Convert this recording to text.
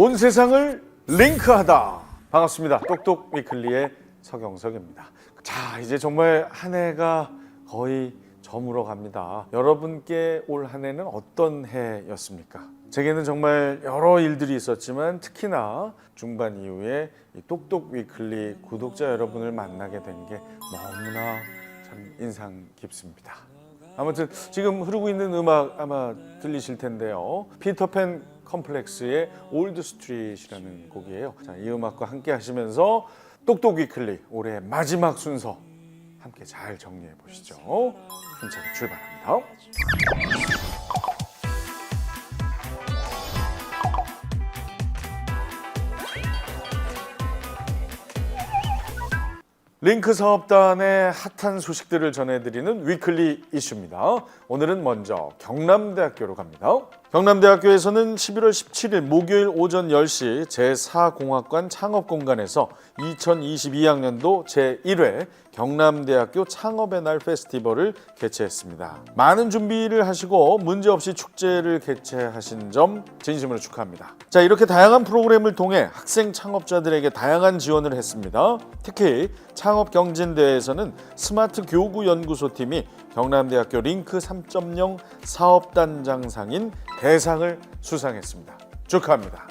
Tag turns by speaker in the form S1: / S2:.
S1: 온 세상을 링크하다. 반갑습니다. 똑똑 위클리의 서경석입니다. 자, 이제 정말 한 해가 거의 저물어 갑니다. 여러분께 올 한 해는 어떤 해였습니까? 제게는 정말 여러 일들이 있었지만 특히나 중반 이후에 이 똑똑 위클리 구독자 여러분을 만나게 된 게 너무나 참 인상 깊습니다. 아무튼 지금 흐르고 있는 음악 아마 들리실 텐데요. 피터팬 컴플렉스의 올드 스트릿이라는 곡이에요. 자, 이 음악과 함께 하시면서 똑똑 위클리 올해 마지막 순서 함께 잘 정리해 보시죠. 힘차게 출발합니다. 링크 사업단의 핫한 소식들을 전해드리는 위클리 이슈입니다. 오늘은 먼저 경남대학교로 갑니다. 경남대학교에서는 11월 17일 목요일 오전 10시 제4공학관 창업공간에서 2022학년도 제1회 경남대학교 창업의 날 페스티벌을 개최했습니다. 많은 준비를 하시고 문제없이 축제를 개최하신 점 진심으로 축하합니다. 자, 이렇게 다양한 프로그램을 통해 학생 창업자들에게 다양한 지원을 했습니다. 특히 창업경진대회에서는 스마트 교구 연구소팀이 경남대학교 링크 3.0 사업단장상인 대상을 수상했습니다. 축하합니다.